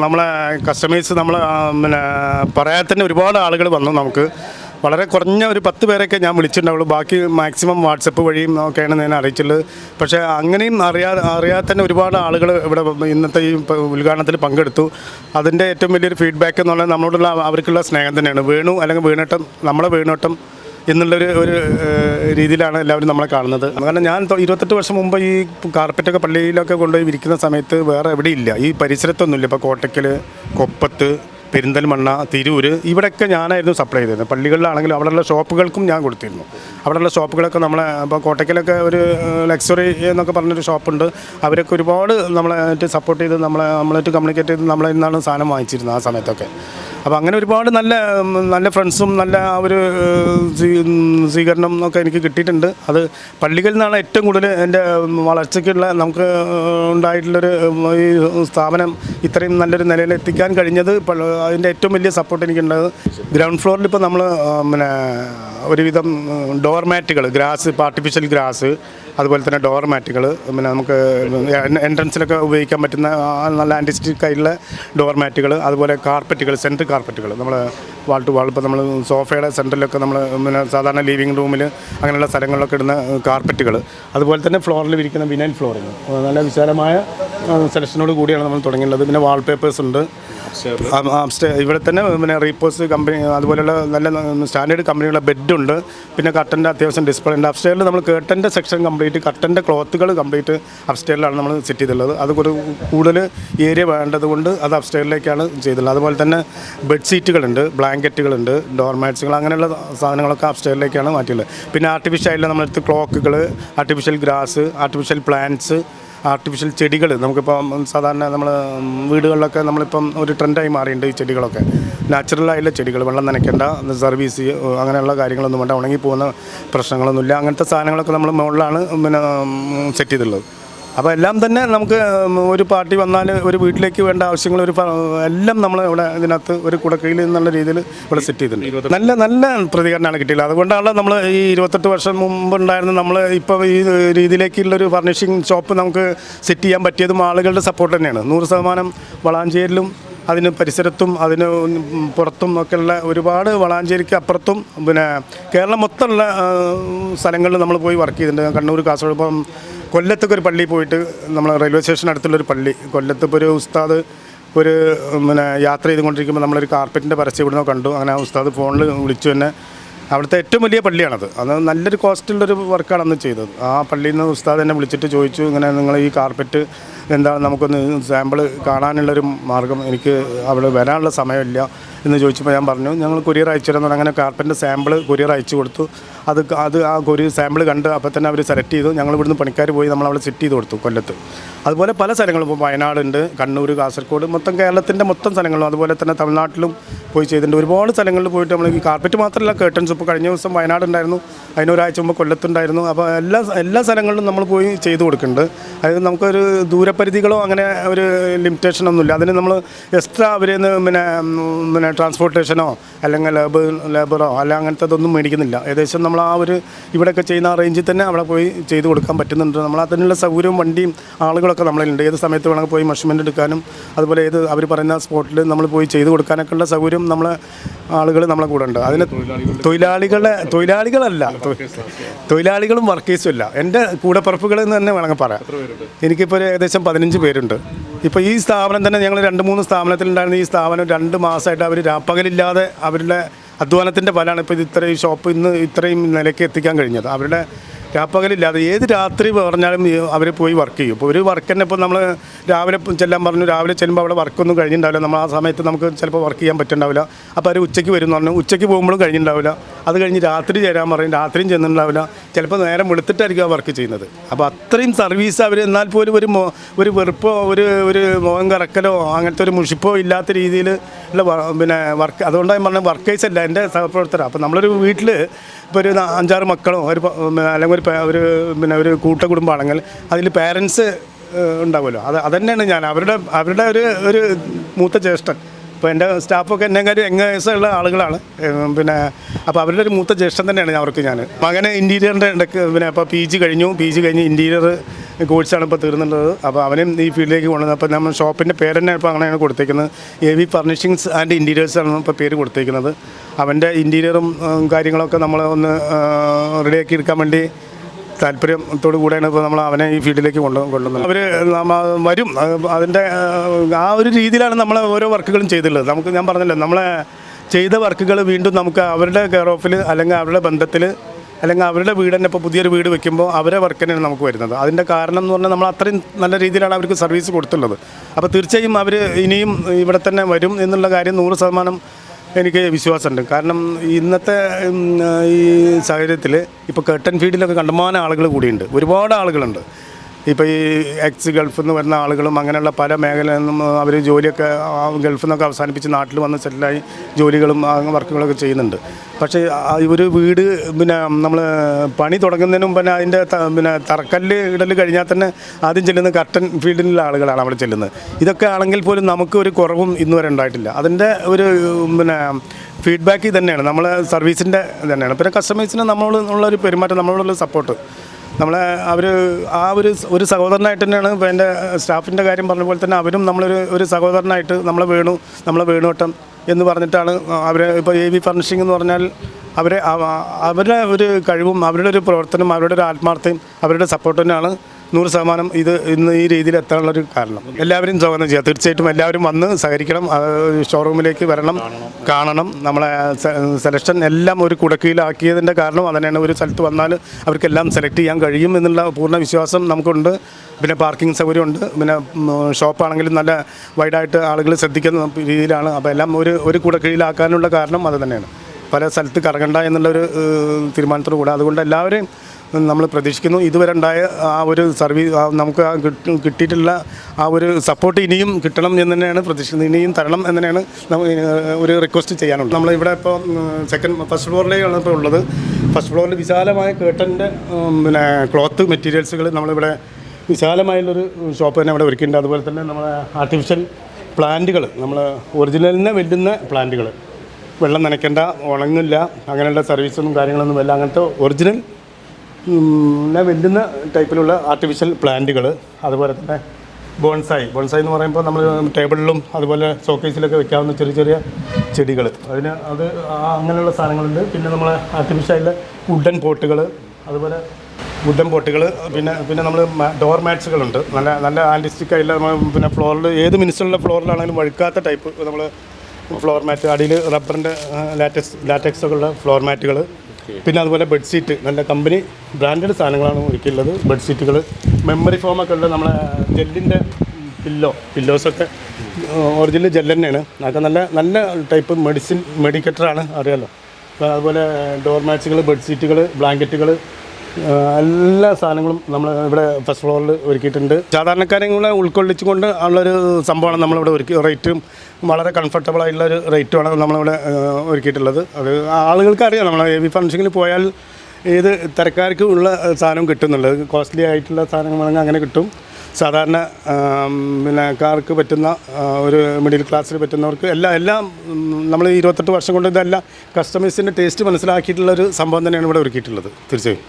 നമ്മളെ കസ്റ്റമേഴ്സ് നമ്മൾ പിന്നെ പറയാൻ തന്നെ ഒരുപാട് ആളുകൾ വന്നു നമുക്ക്. വളരെ കുറഞ്ഞ ഒരു പത്ത് പേരൊക്കെ ഞാൻ വിളിച്ചിട്ടുണ്ടാവുള്ളൂ. ബാക്കി മാക്സിമം വാട്സപ്പ് വഴിയും ഒക്കെയാണ് ഞാൻ അറിയിച്ചുള്ളത് പക്ഷേ അങ്ങനെയും അറിയാ അറിയാതെ തന്നെ ഒരുപാട് ആളുകൾ ഇവിടെ ഇന്നത്തെ ഈ ഉദ്ഘാടനത്തിൽ പങ്കെടുത്തു. അതിന്റെ ഏറ്റവും വലിയൊരു ഫീഡ്ബാക്ക് എന്ന് പറഞ്ഞാൽ നമ്മളോടുള്ള അവർക്കുള്ള സ്നേഹം തന്നെയാണ്. വേണു അല്ലെങ്കിൽ വീണോട്ടം നമ്മളെ വീണട്ടം എന്നുള്ളൊരു ഒരു രീതിയിലാണ് എല്ലാവരും നമ്മളെ കാണുന്നത്. കാരണം ഞാൻ ഇരുപത്തെട്ട് വർഷം മുമ്പ് ഈ കാർപ്പറ്റൊക്കെ പള്ളിയിലൊക്കെ കൊണ്ടുപോയി വിരിക്കുന്ന സമയത്ത് വേറെ എവിടെയില്ല. ഈ പരിസരത്തൊന്നുമില്ല. ഇപ്പോൾ കോട്ടയ്ക്കൽ കൊപ്പത്ത് പെരിന്തൽമണ്ണ തിരൂർ ഇവിടെയൊക്കെ ഞാനായിരുന്നു സപ്ലൈ ചെയ്തിരുന്നത്. പള്ളികളിലാണെങ്കിലും അവിടെയുള്ള ഷോപ്പുകൾക്കും ഞാൻ കൊടുത്തിരുന്നു. അവിടെയുള്ള ഷോപ്പുകളൊക്കെ നമ്മളെ ഇപ്പോൾ കോട്ടയ്ക്കലൊക്കെ ഒരു ലക്സറി എന്നൊക്കെ പറഞ്ഞൊരു ഷോപ്പുണ്ട്. അവരൊക്കെ ഒരുപാട് നമ്മളെ സപ്പോർട്ട് ചെയ്ത് നമ്മളെ നമ്മളായിട്ട് കമ്മ്യൂണിക്കേറ്റ് ചെയ്ത് നമ്മളെ നിന്നാണ് സാധനം വാങ്ങിച്ചിരുന്നത് ആ സമയത്തൊക്കെ. അപ്പോൾ അങ്ങനെ ഒരുപാട് നല്ല നല്ല ഫ്രണ്ട്സും നല്ല ഒരു സ്വീകരണം ഒക്കെ എനിക്ക് കിട്ടിയിട്ടുണ്ട്. അത് പള്ളികളിൽ നിന്നാണ് ഏറ്റവും കൂടുതൽ എന്റെ വളർച്ചയ്ക്കുള്ള നമുക്ക് ഉണ്ടായിട്ടുള്ളൊരു ഈ സ്ഥാപനം ഇത്രയും നല്ലൊരു നിലയിൽ എത്തിക്കാൻ കഴിഞ്ഞത് അതിന്റെ ഏറ്റവും വലിയ സപ്പോർട്ട് എനിക്കുണ്ടായത് ഗ്രൗണ്ട് ഫ്ലോറിൽ ഇപ്പോൾ നമ്മൾ പിന്നെ ഒരുവിധം ഡോർമാറ്റുകൾ ഗ്രാസ് ഇപ്പോൾ ആർട്ടിഫിഷ്യൽ ഗ്രാസ് അതുപോലെ തന്നെ ഡോർ മാറ്റുകൾ പിന്നെ നമുക്ക് എൻട്രൻസിലൊക്കെ ഉപയോഗിക്കാൻ പറ്റുന്ന നല്ല ആന്റിസ്റ്റിക് ആയിട്ടുള്ള ഡോർ മാറ്റുകൾ അതുപോലെ കാർപ്പറ്റുകൾ സെന്റർ കാർപ്പറ്റുകൾ നമ്മൾ വാൾ ടു വാൾ ഇപ്പോൾ നമ്മൾ സോഫയുടെ സെന്ററിലൊക്കെ നമ്മൾ പിന്നെ സാധാരണ ലിവിങ് റൂമിൽ അങ്ങനെയുള്ള സ്ഥലങ്ങളിലൊക്കെ ഇടുന്ന കാർപ്പറ്റുകൾ അതുപോലെ തന്നെ ഫ്ലോറിൽ വിരിക്കുന്ന വിനൈൽ ഫ്ലോറിങ് നല്ല വിശാലമായ സെലക്ഷനോട് കൂടിയാണ് നമ്മൾ തുടങ്ങിയിട്ടുള്ളത്. പിന്നെ വാൾ പേപ്പേഴ്സ് ഉണ്ട്. ഇവിടെ തന്നെ പിന്നെ റീപ്പോസ് കമ്പനി അതുപോലെയുള്ള നല്ല സ്റ്റാൻഡേർഡ് കമ്പനികളുടെ ബെഡുണ്ട് പിന്നെ കട്ടന്റെ അത്യാവശ്യം ഡിസ്പ്ലേ ഉണ്ട്. അപ്സ്റ്റേറിൽ നമ്മൾ കേട്ടന്റെ സെക്ഷൻ കംപ്ലീറ്റ് കട്ടന്റെ ക്ലോത്തുകൾ കംപ്ലീറ്റ് അപ്സ്റ്റേറിലാണ് നമ്മൾ സെറ്റ് ചെയ്തിട്ടുള്ളത്. അത് ഒരു കൂടുതൽ ഏരിയ വേണ്ടത് കൊണ്ട് അത് അപ്സ്റ്റേറിലേക്കാണ് ചെയ്തിട്ടുള്ളത്. അതുപോലെ തന്നെ ബെഡ് സീറ്റുകളുണ്ട് ബ്ലാങ്കറ്റുകളുണ്ട് ഡോർമാറ്റ്സുകൾ അങ്ങനെയുള്ള സാധനങ്ങളൊക്കെ അപ്സ്റ്റേറിലേക്കാണ് മാറ്റിയുള്ളത് പിന്നെ ആർട്ടിഫിഷ്യൽ നമ്മളടുത്ത് ക്ലോക്കുകൾ artificial grass artificial plants artificial ചെടികൾ. നമുക്കിപ്പം സാധാരണ നമ്മൾ വീടുകളിലൊക്കെ നമ്മളിപ്പം ഒരു ട്രെൻഡായി മാറിയിട്ടുണ്ട് ഈ ചെടികളൊക്കെ. നാച്ചുറലായിട്ടുള്ള ചെടികൾ വെള്ളം നനയ്ക്കേണ്ട സർവീസ് അങ്ങനെയുള്ള കാര്യങ്ങളൊന്നും വേണ്ട ഉണങ്ങി പോകുന്ന പ്രശ്നങ്ങളൊന്നുമില്ല. അങ്ങനത്തെ സാധനങ്ങളൊക്കെ നമ്മൾ മുകളിലാണ് പിന്നെ സെറ്റ് ചെയ്തിട്ടുള്ളത്. അപ്പോൾ എല്ലാം തന്നെ നമുക്ക് ഒരു പാർട്ടി വന്നാൽ ഒരു വീട്ടിലേക്ക് വേണ്ട ആവശ്യങ്ങൾ ഒരു എല്ലാം നമ്മൾ ഇവിടെ ഇതിനകത്ത് ഒരു കുടക്കയിൽ എന്നുള്ള രീതിയിൽ ഇവിടെ സെറ്റ് ചെയ്തിട്ടുണ്ട്. നല്ല നല്ല പ്രതികരണമാണ് കിട്ടിയത് അതുകൊണ്ടാണ് നമ്മൾ ഈ ഇരുപത്തെട്ട് വർഷം മുമ്പ് ഉണ്ടായിരുന്ന നമ്മൾ ഇപ്പോൾ ഈ രീതിയിലേക്കുള്ള ഒരു ഫർണിഷിങ് ഷോപ്പ് നമുക്ക് സെറ്റ് ചെയ്യാൻ പറ്റിയതും ആളുകളുടെ സപ്പോർട്ട് തന്നെയാണ്. നൂറ് ശതമാനം വളാഞ്ചേരിയിലും അതിന് പരിസരത്തും അതിന് പുറത്തും ഒക്കെയുള്ള ഒരുപാട് വളാഞ്ചേരിക്ക് അപ്പുറത്തും പിന്നെ കേരളം മൊത്തമുള്ള സ്ഥലങ്ങളിൽ നമ്മൾ പോയി വർക്ക് ചെയ്തിട്ടുണ്ട്. കണ്ണൂർ കാസർഗോഡ് ഇപ്പം കൊല്ലത്തൊക്കെ ഒരു പള്ളി പോയിട്ട് നമ്മൾ റെയിൽവേ സ്റ്റേഷൻ അടുത്തുള്ളൊരു പള്ളി. കൊല്ലത്ത് ഇപ്പോൾ ഒരു ഉസ്താദ് ഒരു പിന്നെ യാത്ര ചെയ്തുകൊണ്ടിരിക്കുമ്പോൾ നമ്മളൊരു കാർപ്പറ്റിന്റെ പരസ്യം ഇവിടുന്ന് കണ്ടു. അങ്ങനെ ഉസ്താദ് ഫോണിൽ വിളിച്ചു തന്നെ അവിടുത്തെ ഏറ്റവും വലിയ പള്ളിയാണത്. അത് നല്ലൊരു കോസ്റ്റുള്ളൊരു വർക്കാണ് അന്ന് ചെയ്തത്. ആ പള്ളിയിൽ നിന്ന് ഉസ്താദ് എന്നെ വിളിച്ചിട്ട് ചോദിച്ചു ഇങ്ങനെ നിങ്ങൾ ഈ കാർപ്പറ്റ് എന്താണ് നമുക്കൊന്ന് സാമ്പിൾ കാണാനുള്ളൊരു മാർഗം എനിക്ക് അവിടെ വരാനുള്ള സമയമില്ല. എന്ന് ചോദിച്ചപ്പോൾ ഞാൻ പറഞ്ഞു ഞങ്ങൾ കൊറിയർ അയച്ചു തരാമെന്ന് അങ്ങനെ കാർപ്പന്റെ സാമ്പിൾ കൊറിയർ അയച്ചു കൊടുത്തു. അത് അത് ആ കൊറിയർ സാമ്പിൾ കണ്ട് അപ്പോൾ തന്നെ അവർ സെലക്ട് ചെയ്തു. ഞങ്ങൾ ഇവിടുന്ന് പണിക്കാർ പോയി നമ്മൾ അവിടെ സെറ്റ് ചെയ്ത് കൊടുത്തു കൊല്ലത്ത്. അതുപോലെ പല സ്ഥലങ്ങളും ഇപ്പോൾ വയനാടുണ്ട് കണ്ണൂർ കാസർഗോഡ് മൊത്തം കേരളത്തിന്റെ മൊത്തം സ്ഥലങ്ങളും അതുപോലെ തന്നെ തമിഴ്നാട്ടിലും പോയി ചെയ്തിട്ടുണ്ട്. ഒരുപാട് സ്ഥലങ്ങളിൽ പോയിട്ട് നമ്മൾ ഈ കാർപ്പറ്റ് മാത്രമല്ല കേട്ടൻസ് ഇപ്പോൾ കഴിഞ്ഞ ദിവസം വയനാട് ഉണ്ടായിരുന്നു അതിനൊരാഴ്ച മുമ്പ് കൊല്ലത്തുണ്ടായിരുന്നു. അപ്പോൾ എല്ലാ എല്ലാ സ്ഥലങ്ങളിലും നമ്മൾ പോയി ചെയ്തു കൊടുക്കുന്നുണ്ട്. അതായത് നമുക്കൊരു ദൂരപരിധികളോ അങ്ങനെ ഒരു ലിമിറ്റേഷനൊന്നുമില്ല. അതിന് നമ്മൾ എക്സ്ട്രാ നിന്ന് പിന്നെ പിന്നെ ട്രാൻസ്പോർട്ടേഷനോ അല്ലെങ്കിൽ ലേബർ ലേബറോ അല്ല അങ്ങനത്തെ ഇതൊന്നും മേടിക്കുന്നില്ല. ഏകദേശം നമ്മൾ ആ ഒരു ഇവിടെയൊക്കെ ചെയ്യുന്ന ആ റേഞ്ചിൽ തന്നെ അവിടെ പോയി ചെയ്ത് കൊടുക്കാൻ പറ്റുന്നുണ്ട്. നമ്മൾ അതിനുള്ള സൗകര്യവും വണ്ടിയും ആളുകളൊക്കെ നമ്മളിലുണ്ട്. ഏത് സമയത്ത് വേണമെങ്കിൽ പോയി മെഷർമെന്റ് എടുക്കാനും അതുപോലെ ഏത് അവർ പറയുന്ന സ്പോട്ടിൽ നമ്മൾ പോയി ചെയ്ത് കൊടുക്കാനൊക്കെ ഉള്ള സൗകര്യം നമ്മളെ ആളുകൾ നമ്മളെ കൂടെ ഉണ്ട്. അതിന് തൊഴിലാളികളെ തൊഴിലാളികളല്ല. തൊഴിലാളികളും വർക്കേഴ്സും ഇല്ല. എന്റെ കൂടപ്പറപ്പുകൾ എന്ന് തന്നെ വേണമെങ്കിൽ പറയാം. എനിക്കിപ്പോൾ ഒരു ഏകദേശം പതിനഞ്ച് പേരുണ്ട്. ഇപ്പോൾ ഈ സ്ഥാപനം തന്നെ ഞങ്ങൾ രണ്ട് മൂന്ന് സ്ഥാപനത്തിലുണ്ടായിരുന്ന. ഈ സ്ഥാപനം രണ്ട് മാസമായിട്ട് അവർ രാപ്പകലില്ലാതെ അവരുടെ അധ്വാനത്തിന്റെ ഫലമാണ് ഇപ്പോൾ ഇത് ഇത്രയും ഷോപ്പ് ഇന്ന് ഇത്രയും നിലയ്ക്ക് എത്തിക്കാൻ കഴിഞ്ഞത്. അവരുടെ രാപ്പകലില്ലാതെ ഏത് രാത്രി പറഞ്ഞാലും അവർ പോയി വർക്ക് ചെയ്യും. ഇപ്പോൾ ഒരു വർക്ക് തന്നെ ഇപ്പോൾ നമ്മൾ രാവിലെ ചെല്ലാൻ പറഞ്ഞു രാവിലെ ചെല്ലുമ്പോൾ അവിടെ വർക്കൊന്നും കഴിഞ്ഞിട്ടുണ്ടാവില്ല നമ്മൾ ആ സമയത്ത് നമുക്ക് ചിലപ്പോൾ വർക്ക് ചെയ്യാൻ പറ്റുന്നുണ്ടാവില്ല അപ്പോൾ അവർ ഉച്ചയ്ക്ക് വരും എന്ന് പറഞ്ഞു. ഉച്ചയ്ക്ക് പോകുമ്പോഴും കഴിഞ്ഞിട്ടുണ്ടാവില്ല അത് കഴിഞ്ഞ് രാത്രി ചേരാൻ പറയും. രാത്രിയും ചെന്നിട്ടുണ്ടാവില്ല ചിലപ്പോൾ നേരം വെളുത്തിട്ടായിരിക്കും ആ വർക്ക് ചെയ്യുന്നത്. അപ്പോൾ അത്രയും സർവീസ് അവർ എന്നാൽ പോലും ഒരു മോ ഒരു വെറുപ്പോ ഒരു ഒരു മുഖം കറക്കലോ അങ്ങനത്തെ ഒരു മുഷിപ്പോ ഇല്ലാത്ത രീതിയിൽ ഉള്ള പിന്നെ വർക്ക് അതുകൊണ്ടാണ് ഞാൻ പറഞ്ഞത് വർക്കേഴ്സ് അല്ല എന്റെ സഹപ്രവർത്തകർ അപ്പോൾ നമ്മളൊരു വീട്ടിൽ ഇപ്പോൾ ഒരു അഞ്ചാറ് മക്കളോ ഒരു അല്ലെങ്കിൽ ഒരു ഒരു പിന്നെ ഒരു കൂട്ട കുടുംബമാണെങ്കിൽ അതിൽ പേരൻസ് ഉണ്ടാവുമല്ലോ. അത് അതന്നെയാണ് ഞാൻ അവരുടെ അവരുടെ ഒരു ഒരു മൂത്ത ജ്യേഷ്ഠൻ. ഇപ്പോൾ എന്റെ സ്റ്റാഫൊക്കെ എന്നെക്കാരും വയസ്സുള്ള ആളുകളാണ്. പിന്നെ അപ്പോൾ അവരുടെ ഒരു മൂത്ത ജ്യേഷ്ഠൻ തന്നെയാണ് അവർക്ക് ഞാൻ. മകനെ ഇന്റീരിയറിന്റെ ഇടയ്ക്ക് പിന്നെ അപ്പോൾ പി ജി കഴിഞ്ഞു. പി ജി കഴിഞ്ഞ് ഇന്റീരിയർ കോഴ്സാണ് ഇപ്പോൾ തീർന്നുള്ളത് അപ്പോൾ അവനും ഈ ഫീൽഡിലേക്ക് കൊണ്ടുവന്നത് അപ്പോൾ നമ്മൾ ഷോപ്പിന്റെ പേര് തന്നെ ഇപ്പോൾ അങ്ങനെയാണ് കൊടുത്തേക്കുന്നത്. A V furnishings and interiors ആണ് ഇപ്പോൾ പേര് കൊടുത്തേക്കുന്നത്. അവന്റെ ഇന്റീരിയറും കാര്യങ്ങളൊക്കെ നമ്മൾ ഒന്ന് റെഡിയാക്കി എടുക്കാൻ വേണ്ടി താല്പര്യത്തോടു കൂടെയാണ് ഇപ്പോൾ നമ്മൾ അവനെ ഈ ഫീൽഡിലേക്ക് കൊണ്ടു കൊണ്ടുവന്നത്. അവർ വരും. അത് അതിന്റെ ആ ഒരു രീതിയിലാണ് നമ്മൾ ഓരോ വർക്കുകളും ചെയ്തിട്ടുള്ളത്. നമുക്ക് ഞാൻ പറഞ്ഞല്ലോ നമ്മളെ ചെയ്ത വർക്കുകൾ വീണ്ടും നമുക്ക് അവരുടെ കെയർ ഓഫിൽ അല്ലെങ്കിൽ അവരുടെ ബന്ധത്തിൽ അല്ലെങ്കിൽ അവരുടെ വീട് തന്നെ ഇപ്പോൾ പുതിയൊരു വീട് വെക്കുമ്പോൾ അവരെ വർക്ക് തന്നെയാണ് നമുക്ക് വരുന്നത്. അതിന്റെ കാരണം എന്ന് പറഞ്ഞാൽ നമ്മൾ അത്രയും നല്ല രീതിയിലാണ് അവർക്ക് സർവീസ് കൊടുത്തുള്ളത് അപ്പോൾ തീർച്ചയായും അവർ ഇനിയും ഇവിടെ തന്നെ വരും എന്നുള്ള കാര്യം നൂറ് ശതമാനം എനിക്ക് വിശ്വാസമുണ്ട്. കാരണം ഇന്നത്തെ ഈ സാഹചര്യത്തിൽ ഇപ്പോൾ കർട്ടൻ ഫീൽഡിലൊക്കെ കണ്ടമാനം ആളുകൾ കൂടിയുണ്ട്. ഒരുപാട് ആളുകളുണ്ട്. ഇപ്പോൾ ഈ എക്സ് ഗൾഫിൽ നിന്ന് വരുന്ന ആളുകളും അങ്ങനെയുള്ള പല മേഖലയിൽ നിന്നും അവർ ജോലിയൊക്കെ ഗൾഫിൽ നിന്നൊക്കെ അവസാനിപ്പിച്ച് നാട്ടിൽ വന്ന് സെറ്റിലായി ജോലികളും വർക്കുകളൊക്കെ ചെയ്യുന്നുണ്ട്. പക്ഷേ ഒരു വീട് പിന്നെ നമ്മൾ പണി തുടങ്ങുന്നതിന് മുമ്പ് തന്നെ അതിന്റെ പിന്നെ തറക്കല്ല് ഇടൽ കഴിഞ്ഞാൽ തന്നെ ആദ്യം ചെല്ലുന്ന കർട്ടൻ ഫീൽഡിലുള്ള ആളുകളാണ് അവിടെ ചെല്ലുന്നത്. ഇതൊക്കെ ആണെങ്കിൽ പോലും നമുക്ക് ഒരു കുറവും ഇന്ന് വരെ ഉണ്ടായിട്ടില്ല. അതിന്റെ ഒരു പിന്നെ ഫീഡ്ബാക്ക് തന്നെയാണ്. നമ്മളെ സർവീസിന്റെ തന്നെയാണ്. പിന്നെ കസ്റ്റമേഴ്സിന് നമ്മളോടുള്ള ഒരു പെരുമാറ്റം നമ്മളോടുള്ള സപ്പോർട്ട് നമ്മളെ അവർ ആ ഒരു ഒരു സഹോദരനായിട്ട് തന്നെയാണ് എന്റെ സ്റ്റാഫിന്റെ കാര്യം പറഞ്ഞ പോലെ തന്നെ അവരും നമ്മളൊരു ഒരു സഹോദരനായിട്ട് നമ്മളെ വേണു നമ്മളെ വേണുവട്ടം എന്ന് പറഞ്ഞിട്ടാണ് അവർ ഇപ്പോൾ എ വി ഫർണിഷിംഗ് എന്ന് പറഞ്ഞാൽ അവരെ അവ- അവരുടെ ഒരു കഴിവും അവരുടെ ഒരു പ്രവർത്തനം അവരുടെ ഒരു ആത്മാർത്ഥയും അവരുടെ സപ്പോർട്ട് തന്നെയാണ് നൂറ് ശതമാനം ഇത് ഇന്ന് ഈ രീതിയിൽ എത്താനുള്ളൊരു കാരണം. എല്ലാവരും സ്വാഗതം ചെയ്യുക. തീർച്ചയായിട്ടും എല്ലാവരും വന്ന് സഹകരിക്കണം. ഷോറൂമിലേക്ക് വരണം. കാണണം. നമ്മളെ സെലക്ഷൻ എല്ലാം ഒരു കുടക്കീലാക്കിയതിന്റെ കാരണം അതന്നെയാണ്. ഒരു സ്ഥലത്ത് വന്നാൽ അവർക്കെല്ലാം സെലക്ട് ചെയ്യാൻ കഴിയും എന്നുള്ള പൂർണ വിശ്വാസം നമുക്കുണ്ട്. പിന്നെ പാർക്കിംഗ് സൗകര്യമുണ്ട്. പിന്നെ ഷോപ്പാണെങ്കിലും നല്ല വൈഡായിട്ട് ആളുകൾ ശ്രദ്ധിക്കുന്ന രീതിയിലാണ്. അപ്പോൾ എല്ലാം ഒരു ഒരു കുടക്കീഴിലാക്കാനുള്ള കാരണം അത് തന്നെയാണ്. പല സ്ഥലത്ത് കറങ്ങണ്ട എന്നുള്ളൊരു തീരുമാനത്തോടു കൂടെ. അതുകൊണ്ട് എല്ലാവരെയും നമ്മൾ പ്രതീക്ഷിക്കുന്നു. ഇതുവരെ ഉണ്ടായ ആ ഒരു സർവീസ് നമുക്ക് കിട്ടിയിട്ടുള്ള ആ ഒരു സപ്പോർട്ട് ഇനിയും കിട്ടണം എന്ന് തന്നെയാണ് പ്രതീക്ഷിക്കുന്നത്. ഇനിയും തരണം എന്ന് തന്നെയാണ് ഒരു റിക്വസ്റ്റ് ചെയ്യാനുള്ളത്. നമ്മളിവിടെ ഇപ്പോൾ സെക്കൻഡ് ഫസ്റ്റ് ഫ്ലോറിലേക്കാണ് ഇപ്പോൾ ഉള്ളത്. ഫസ്റ്റ് ഫ്ലോറിൽ വിശാലമായ കേട്ടന്റെ പിന്നെ ക്ലോത്ത് മെറ്റീരിയൽസുകൾ നമ്മളിവിടെ വിശാലമായുള്ളൊരു ഷോപ്പ് തന്നെ ഇവിടെ ഒരുക്കിയിട്ടുണ്ട്. അതുപോലെ തന്നെ നമ്മളെ ആർട്ടിഫിഷ്യൽ പ്ലാന്റുകൾ നമ്മൾ ഒറിജിനലിനെ വെല്ലുന്ന പ്ലാന്റുകൾ വെള്ളം നനയ്ക്കേണ്ട ഉണങ്ങില്ല അങ്ങനെയുള്ള സർവീസൊന്നും കാര്യങ്ങളൊന്നും ഇല്ല. അങ്ങനത്തെ ഒറിജിനൽ പിന്നെ വെല്ലുന്ന ടൈപ്പിലുള്ള ആർട്ടിഫിഷ്യൽ പ്ലാന്റുകൾ അതുപോലെ തന്നെ ബോൺസായി ബോൺസായി എന്ന് പറയുമ്പോൾ നമ്മൾ ടേബിളിലും അതുപോലെ ഷോക്കേസിലൊക്കെ വെക്കാവുന്ന ചെറിയ ചെറിയ ചെടികൾ അതിന് അത് അങ്ങനെയുള്ള സാധനങ്ങളുണ്ട്. പിന്നെ നമ്മൾ ആർട്ടിഫിഷ്യൽ വുഡൻ പോട്ടുകൾ അതുപോലെ വുഡൻ പോട്ടുകൾ പിന്നെ പിന്നെ നമ്മൾ ഡോർ മാറ്റ്സുകളുണ്ട് നല്ല നല്ല ആന്റിസ്റ്റിക്കായിട്ടുള്ള നമ്മൾ പിന്നെ ഫ്ലോറിൽ ഏത് മിനിസ്റ്ററിലെ ഫ്ലോറിലാണെങ്കിലും വഴുക്കാത്ത ടൈപ്പ് നമ്മൾ ഫ്ലോർ മാറ്റ് അടിയിൽ റബ്ബറിന്റെ ലാറ്റക്സ് ലാറ്റക്സൊക്കെ ഉള്ള ഫ്ലോർ മാറ്റുകൾ പിന്നെ അതുപോലെ ബെഡ്ഷീറ്റ് നല്ല കമ്പനി ബ്രാൻഡഡ് സാധനങ്ങളാണ് ഒരുക്കിയുള്ളത് ബെഡ്ഷീറ്റുകൾ മെമ്മറി ഫോമൊക്കെ ഉള്ള നമ്മളെ ജെല്ലിന്റെ പില്ലോ പില്ലോസൊക്കെ ഒറിജിനൽ ജെല്ല് തന്നെയാണ്. അതൊക്കെ നല്ല നല്ല ടൈപ്പ് മെഡിസിൻ മെഡിക്കറ്ററാണ് അറിയാമല്ലോ അതുപോലെ ഡോർ മാറ്റ്സുകൾ ബെഡ്ഷീറ്റുകൾ ബ്ലാങ്കറ്റുകൾ എല്ലാ സാധനങ്ങളും നമ്മൾ ഇവിടെ ഫസ്റ്റ് ഫ്ലോറിൽ ഒരുക്കിയിട്ടുണ്ട്. സാധാരണക്കാരെ കൂടെ ഉൾക്കൊള്ളിച്ചുകൊണ്ട് ഉള്ളൊരു സംഭവമാണ് നമ്മളിവിടെ ഒരുക്കി റേറ്റും വളരെ കംഫർട്ടബിൾ ആയിട്ടുള്ള ഒരു റേറ്റുമാണ് നമ്മളിവിടെ ഒരുക്കിയിട്ടുള്ളത്. അത് ആളുകൾക്ക് അറിയാം നമ്മൾ എ വി ഫംഗ്ഷനിൽ പോയാൽ ഏത് തരക്കാർക്കും ഉള്ള സാധനം കിട്ടുന്നുള്ളത് കോസ്റ്റ്ലി ആയിട്ടുള്ള സാധനങ്ങളാണെങ്കിൽ അങ്ങനെ കിട്ടും. സാധാരണ പിന്നെ കാർക്ക് പറ്റുന്ന ഒരു മിഡിൽ ക്ലാസ്സിൽ പറ്റുന്നവർക്ക് എല്ലാം എല്ലാം നമ്മൾ ഇരുപത്തെട്ട് വർഷം കൊണ്ട് ഇതെല്ലാം കസ്റ്റമേഴ്സിന്റെ ടേസ്റ്റ് മനസ്സിലാക്കിയിട്ടുള്ള ഒരു സംഭവം തന്നെയാണ് ഇവിടെ ഒരുക്കിയിട്ടുള്ളത്. തീർച്ചയായും.